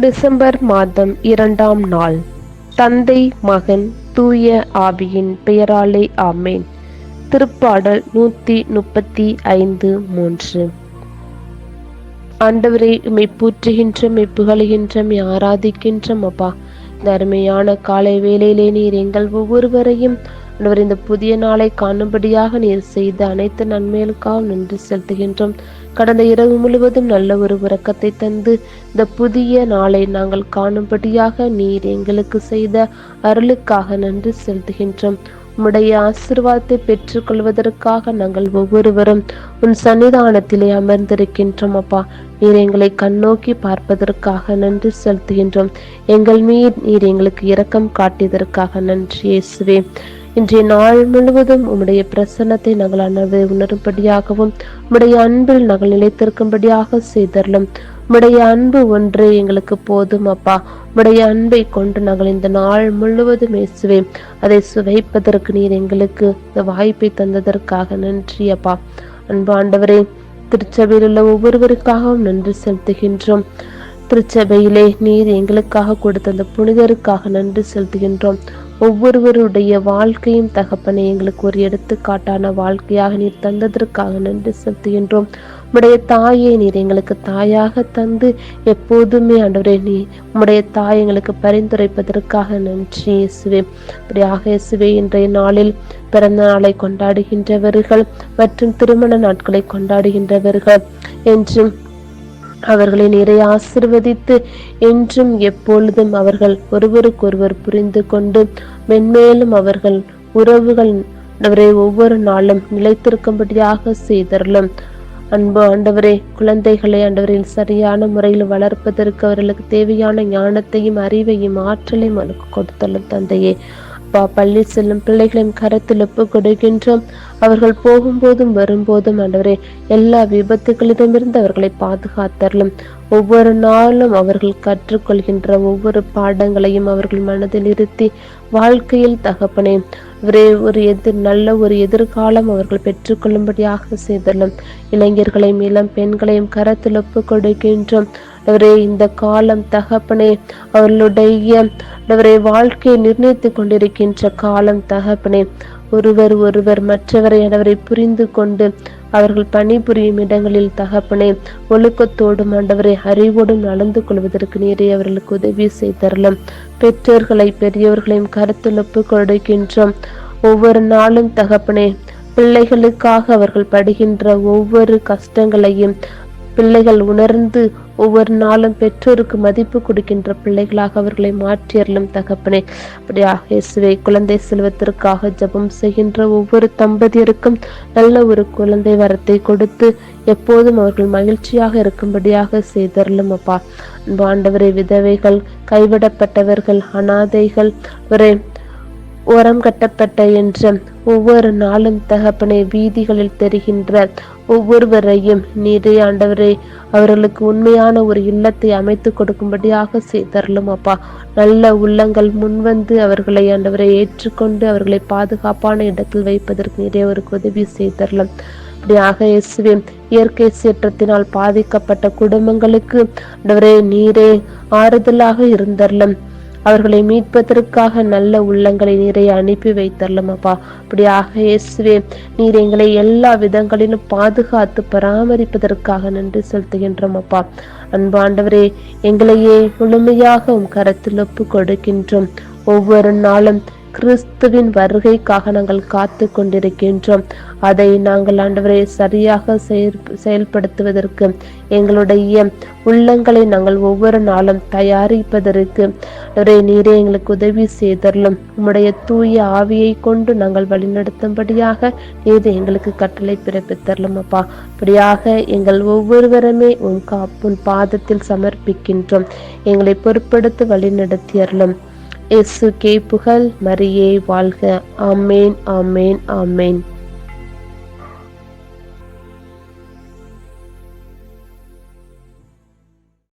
December மாதம் இரண்டாம் நாள். தந்தை மகன் தூய ஆவியின் பெயராலே ஆமேன். திருப்பாடல் நூத்தி முப்பத்தி ஐந்து மூன்று. ஆண்டவரை உமை போற்றுகின்ற உம்மை புகழுகின்ற உம்மை ஆராதிக்கின்றோம் அப்பா. தருமையான காலை வேளையிலே நீர் எங்கள் ஒவ்வொருவரையும் ஆண்டவர் இந்த புதிய நாளை காணும்படியாக நீர் செய்த அனைத்து நன்மைகளுக்காக நன்றி செலுத்துகின்றோம். கடந்த இரவு முழுவதும் நல்ல ஒரு உறக்கத்தை தந்து இந்த புதிய நாளை நாங்கள் காணும்படியாக நீர் எங்களுக்கு செய்த அருளுக்காக நன்றி செலுத்துகின்றோம். உம்முடைய ஆசிர்வாதத்தை பெற்றுக்கொள்வதற்காக நாங்கள் ஒவ்வொருவரும் உன் சன்னிதானத்திலே அமர்ந்திருக்கின்றோம் அப்பா. நீர் எங்களை கண்ணோக்கி பார்ப்பதற்காக நன்றி செலுத்துகின்றோம். எங்கள் மீது நீர் எங்களுக்கு இரக்கம் காட்டியதற்காக நன்றி இயேசுவே. இன்றைய நாள் முழுவதும் உம்முடைய பிரசன்னத்தை நாங்கள் அணர்வை உணரும்படியாகவும் உம்முடைய அன்பில் நாங்கள் நிலைத்திருக்கும்படியாக செய்தரலும். உம்முடைய அன்பு ஒன்றே எங்களுக்கு போதும் அப்பா. உம்முடைய அன்பை கொண்டு நாங்கள் இந்த நாள் முழுவதும் இயேசுவே அதை சுவைப்பதற்கு நீர் எங்களுக்கு இந்த வாய்ப்பை தந்ததற்காக நன்றி அப்பா. அன்பு ஆண்டவரே திருச்சபையில் உள்ள ஒவ்வொருவருக்காகவும் நன்றி செலுத்துகின்றோம். திருச்சபையிலே நீர் எங்களுக்காக கொடுத்த அந்த புனிதருக்காக நன்றி செலுத்துகின்றோம். ஒவ்வொருவருடைய வாழ்க்கையும் தகப்பனை எங்களுக்கு ஒரு எடுத்துக்காட்டான வாழ்க்கையாக நீர் தந்ததற்காக நன்றி செலுத்துகின்றோம். உம்முடைய தாயை நீர் எங்களுக்கு தாயாக தந்து எப்போதுமே ஆண்டவரே நீ உம்முடைய தாய் எங்களுக்கு பரிந்துரைப்பதற்காக நன்றி இயேசுவே. இப்படியாக இயேசுவே இன்றைய நாளில் பிறந்த நாளை கொண்டாடுகின்றவர்கள் மற்றும் திருமண நாட்களை கொண்டாடுகின்றவர்கள் என்றும் அவர்களை நிறைய ஆசிர்வதித்து என்றும் எப்பொழுதும் அவர்கள் ஒருவருக்கொருவர் புரிந்து கொண்டு மென்மேலும் அவர்கள் உறவுகள் அவரை ஒவ்வொரு நாளும் நிலைத்திருக்கும்படியாக செய்தரலும் அன்பு ஆண்டவரே குழந்தைகளை ஆண்டவரில் சரியான முறையில் வளர்ப்பதற்கு அவர்களுக்கு தேவையான ஞானத்தையும் அறிவையும் ஆற்றலையும் அவருக்கு கொடுத்தலும் தந்தையே. அப்பா பள்ளி செல்லும் பிள்ளைகளின் கரத்தில் ஒப்பு கொடுக்கின்றோம். அவர்கள் போகும்போதும் வரும்போதும் ஆண்டவரே எல்லா விபத்துகளிடமிருந்து அவர்களை பாதுகாத்தரலும். ஒவ்வொரு நாளும் அவர்கள் கற்றுக்கொள்கின்ற ஒவ்வொரு பாடங்களையும் அவர்கள் மனதில் இருத்தி வாழ்க்கையில் தகப்பனே ஒரே ஒரு எதிர் நல்ல ஒரு எதிர்காலம் அவர்கள் பெற்றுக்கொள்ளும்படியாக செய்தலும் இளைஞர்களையும் இளம் பெண்களையும் கரத்தில் ஒப்பு கொடுக்கின்றோம். அவரே இந்த காலம் தகப்பனே அவர்களுடைய அவரை வாழ்க்கையை நிர்ணயித்து கொண்டிருக்கின்ற காலம் தகப்பனே. ஒருவர் ஒருவர் மற்றவரை அவரை புரிந்து கொண்டு அவர்கள் பணிபுரியும் இடங்களில் தகப்பனே ஒழுக்கத்தோடும் ஆண்டவரை அறிவோடும் நடந்து கொள்வதற்கு நீரே அவர்களுக்கு உதவி செய்தரலாம் பெற்றோர்களை பெரியவர்களையும் கருத்தில் ஒப்பு கொடுக்கின்றோம். ஒவ்வொரு நாளும் தகப்பனே பிள்ளைகளுக்காக அவர்கள் படுகின்ற ஒவ்வொரு கஷ்டங்களையும் பிள்ளைகள் உணர்ந்து ஒவ்வொரு நாளும் பெற்றோருக்கு மதிப்பு கொடுக்கின்ற பிள்ளைகளாக அவர்களை மாற்றியறலும் தகப்பனே. அப்படியாக இயேசுவை குழந்தை செல்வத்திற்காக ஜெபம் செய்கின்ற ஒவ்வொரு தம்பதியருக்கும் நல்ல ஒரு குழந்தை வரத்தை கொடுத்து எப்போதும் அவர்கள் மகிழ்ச்சியாக இருக்கும்படியாக செய்தரலும் அப்பா. அன்பாண்டவரை விதவைகள் கைவிடப்பட்டவர்கள் அனாதைகள் ஒரு ஓரம் கட்டப்பட்ட என்ற ஒவ்வொரு நாளும் தகப்பனை வீதிகளில் தெரிகின்ற ஒவ்வொருவரையும் நீரே ஆண்டவரே அவர்களுக்கு உண்மையான ஒரு இல்லத்தை அமைத்து கொடுக்கும்படியாக செய்தரலும் அப்பா. நல்ல உள்ளங்கள் முன்வந்து அவர்களை ஆண்டவரை ஏற்றுக்கொண்டு அவர்களை பாதுகாப்பான இடத்தில் வைப்பதற்கு நீரே அவருக்கு உதவி செய்தரலும் அப்படியாக இயேசுவே இயற்கை சீற்றத்தினால் பாதிக்கப்பட்ட குடும்பங்களுக்கு ஆண்டவரே நீரே ஆறுதலாக இருந்தரலும் அவர்களை மீட்பதற்காக நல்ல உள்ளங்களை நீரை அனுப்பி வைத்தரலாம் அப்பா. அப்படியாக இயேசுவே நீர் எங்களை எல்லா விதங்களிலும் பாதுகாத்து பராமரிப்பதற்காக நன்றி செலுத்துகின்றோம் அப்பா. அன்பாண்டவரே எங்களையே முழுமையாக உம் கரத்தில் ஒப்பு கொடுக்கின்றோம். ஒவ்வொரு நாளும் கிறிஸ்துவின் வருகைக்காக நாங்கள் காத்து கொண்டிருக்கின்றோம். அதை நாங்கள் ஆண்டவரை சரியாக செயல்படுத்துவதற்கு எங்களுடைய உள்ளங்களை நாங்கள் ஒவ்வொரு நாளும் தயாரிப்பதற்கு அவரே நீரே எங்களுக்கு உதவி செய்தரலும் உம்முடைய தூய ஆவியை கொண்டு நாங்கள் வழிநடத்தும்படியாக நீர் எங்களுக்கு கட்டளை பிறப்பித்தரலும் அப்பா. அப்படியாக எங்கள் ஒவ்வொருவருமே உன் காப்புன் பாதத்தில் சமர்ப்பிக்கின்றோம். எங்களை பொறுப்படுத்தி வழிநடத்தியறலும் இயேசு கே புகழ் மரியே வாழ்க. ஆமேன் ஆமேன் ஆமேன்.